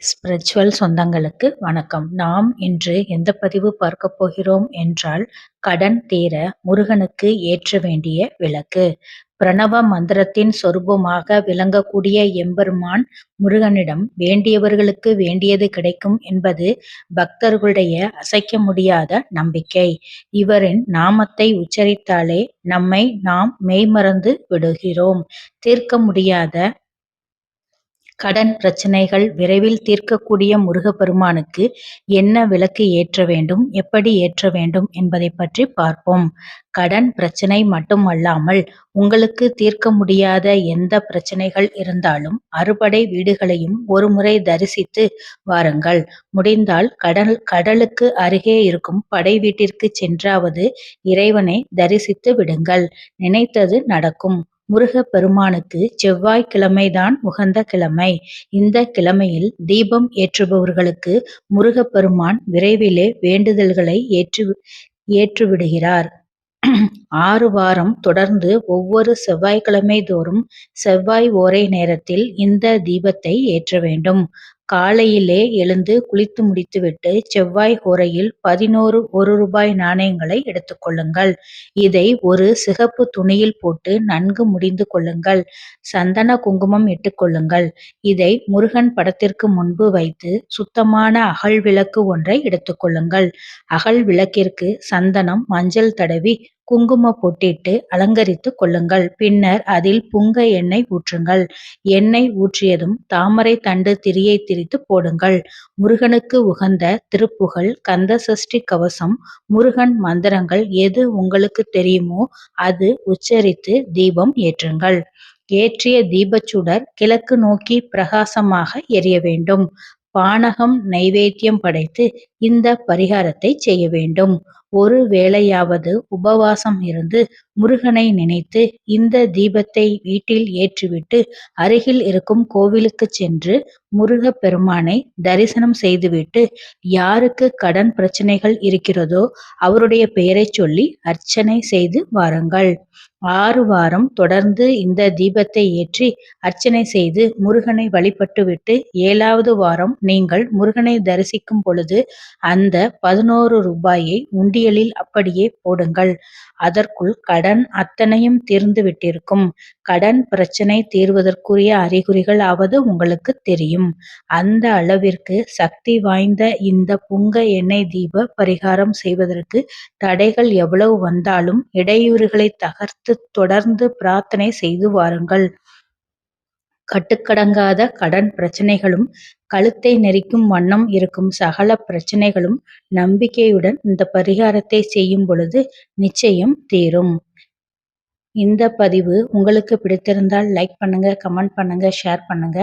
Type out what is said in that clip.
Spiritual சொந்தங்களுக்கு வணக்கம். நாம் இன்று எந்த பதிவு பார்க்க போகிறோம் என்றால் கடன் தீர முருகனுக்கு ஏற்ற வேண்டிய விளக்கு. பிரணவ மந்திரத்தின் சொரூபமாக விளங்கக்கூடிய எம்பெருமான் முருகனிடம் வேண்டியவர்களுக்கு வேண்டியது கிடைக்கும் என்பது பக்தர்களுடைய அசைக்க முடியாத நம்பிக்கை. இவரின் நாமத்தை உச்சரித்தாலே நம்மை நாம் மெய்மறந்து விடுகிறோம். தீர்க்க முடியாத கடன் பிரச்சனைகள் விரைவில் தீர்க்கக்கூடிய முருகப்பெருமானுக்கு என்ன விளக்கு ஏற்ற வேண்டும் எப்படி ஏற்ற வேண்டும் என்பதை பற்றி பார்ப்போம். கடன் பிரச்சனை மட்டுமல்லாமல் உங்களுக்கு தீர்க்க முடியாத எந்த பிரச்சனைகள் இருந்தாலும் அறுபடை வீடுகளையும் ஒருமுறை தரிசித்து வாருங்கள். முடிந்தால் கடல் கடலுக்கு அருகே இருக்கும் படை வீட்டிற்கு சென்றாவது இறைவனை தரிசித்து விடுங்கள். நினைத்தது நடக்கும். முருகப் பெருமானுக்கு செவ்வாய்க்கிழமைதான் உகந்த கிழமை. இந்த கிழமையில் தீபம் ஏற்றுபவர்களுக்கு முருகப்பெருமான் விரைவிலே வேண்டுதல்களை ஏற்று ஏற்றுவிடுகிறார். ஆறு வாரம் தொடர்ந்து ஒவ்வொரு செவ்வாய்க்கிழமை தோறும் செவ்வாய் ஓரை நேரத்தில் இந்த தீபத்தை ஏற்ற வேண்டும். காலையிலே எழுந்து குளித்து முடித்துவிட்டு செவ்வாய் ஓரையில் பதினோரு ஒரு ரூபாய் நாணயங்களை எடுத்துக்கொள்ளுங்கள் இதை ஒரு சிகப்பு துணியில் போட்டு நன்கு முடிந்து கொள்ளுங்கள். சந்தன குங்குமம் இட்டுக்கொள்ளுங்கள் இதை முருகன் படத்திற்கு முன்பு வைத்து சுத்தமான அகல் விளக்கு ஒன்றை எடுத்துக்கொள்ளுங்கள் அகல் விளக்கிற்கு சந்தனம் மஞ்சள் தடவி குங்கும பொட்டிட்டு அலங்கரித்து கொள்ளுங்கள். பின்னர் அதில் புங்க எண்ணெய் ஊற்றுங்கள். எண்ணெய் ஊற்றியதும் தாமரை தண்டு திரியை திரித்து போடுங்கள். முருகனுக்கு உகந்த திருப்புகழ் கந்த சஷ்டி கவசம் முருகன் மந்திரங்கள் எது உங்களுக்கு தெரியுமோ அது உச்சரித்து தீபம் ஏற்றுங்கள். ஏற்றிய தீபச்சுடர் கிழக்கு நோக்கி பிரகாசமாக எரிய வேண்டும். பானகம் நைவேத்தியம் படைத்து இந்த பரிகாரத்தை செய்ய வேண்டும். ஒரு வேளையாவது உபவாசம் இருந்து முருகனை நினைத்து இந்த தீபத்தை வீட்டில் ஏற்றிவிட்டு அருகில் இருக்கும் கோவிலுக்கு சென்று முருகப் பெருமானை தரிசனம் செய்துவிட்டு யாருக்கு கடன் பிரச்சனைகள் இருக்கிறதோ அவருடைய பெயரை சொல்லி அர்ச்சனை செய்து வாருங்கள். ஆறு வாரம் தொடர்ந்து இந்த தீபத்தை ஏற்றி அர்ச்சனை செய்து முருகனை வழிபட்டுவிட்டு ஏழாவது வாரம் நீங்கள் முருகனை தரிசிக்கும் பொழுது அந்த பதினோரு ரூபாயை உண்டியலில் அப்படியே போடுங்கள். அதற்குள் கடன் அத்தனையும் தீர்ந்து விட்டிருக்கும். கடன் பிரச்சனை தீர்வதற்குரிய அறிகுறிகள் ஆவது உங்களுக்கு தெரியும். அந்த அளவிற்கு சக்தி வாய்ந்த இந்த புங்க எண்ணெய் தீப பரிகாரம் செய்வதற்கு தடைகள் எவ்வளவு வந்தாலும் இடையூறுகளை தகர்த்து தொடர்ந்து பிரார்த்தனை செய்து வாருங்கள். கட்டுக்கடங்காத கடன் பிரச்சனைகளும் கழுத்தை நெரிக்கும் வண்ணம் இருக்கும் சகல பிரச்சனைகளும் நம்பிக்கையுடன் இந்த பரிகாரத்தை செய்யும் பொழுது நிச்சயம் தீரும். இந்த பதிவு உங்களுக்கு பிடித்திருந்தால் லைக் பண்ணுங்க கமெண்ட் பண்ணுங்க ஷேர் பண்ணுங்க.